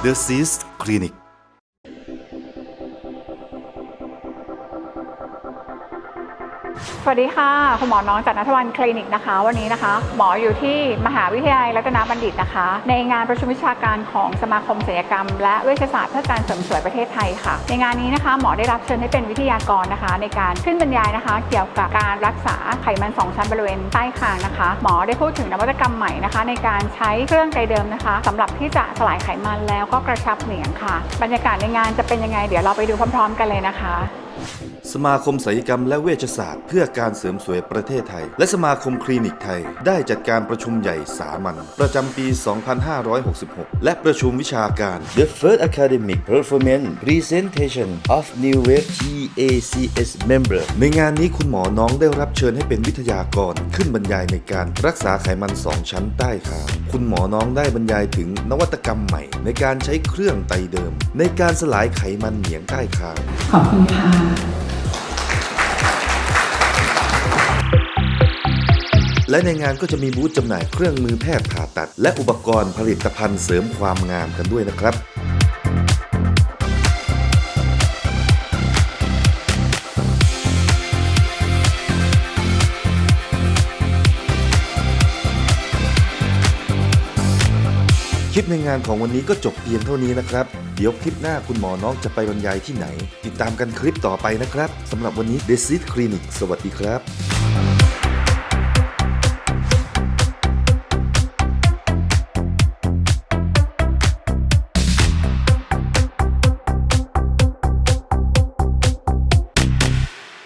The Cyst Clinic สวัสดีค่ะคุณหมอน้องจากนัทวันคลินิกนะคะ วันนี้นะคะ หมออยู่ที่มหาวิทยาลัยรัตนบัณฑิตนะคะ ในงานประชุมวิชาการของสมาคมศัลยกรรม และเวชศาสตร์เพื่อการเสริมสวยประเทศไทยค่ะ ในงานนี้นะคะ หมอได้รับเชิญให้เป็นวิทยากรนะคะ ในการขึ้นบรรยายนะคะ เกี่ยวกับการรักษาไขมันสองชั้นบริเวณใต้คางนะคะ หมอได้พูดถึงนวัตกรรมใหม่นะคะ ในการใช้เครื่องไกลเดิมนะคะสำหรับที่จะสลายไขมันแล้วก็กระชับเหนียงค่ะ บรรยากาศในงานจะเป็นยังไงเดี๋ยวเราไปดูพร้อม ๆ กันเลยนะคะ สมาคมศัลยกรรมและเวชศาสตร์ เพื่อการเสริมสวยประเทศไทย และสมาคมคลินิกไทย ได้จัดการประชุมใหญ่สามัญประจำปี 2566 และประชุมวิชาการ The First Academic Performance Presentation of New Wave TACS Member ในงานนี้คุณหมอน้องได้รับเชิญให้เป็นวิทยากรขึ้นบรรยายในการรักษาไขมันสองชั้นใต้คางคุณหมอน้องได้บรรยายถึงนวัตกรรมใหม่ ในการใช้เครื่องไตเดิม ในการสลายไขมันเหนียงใต้คางขอบคุณค่ะและในงานก็จะมีบูธจำหน่ายเครื่องมือแพทย์ผ่าตัด และอุปกรณ์ผลิตภัณฑ์เสริมความงามกันด้วยนะครับ ลิปในงานของวันนี้ก็จบเพียงเท่านี้นะครับ เดี๋ยวคลิปหน้าคุณหมอน้องจะไปบรรยายที่ไหน ติดตามกันคลิปต่อไปนะครับสำหรับวันนี้ d e Seed Clinic สวัสดีครับ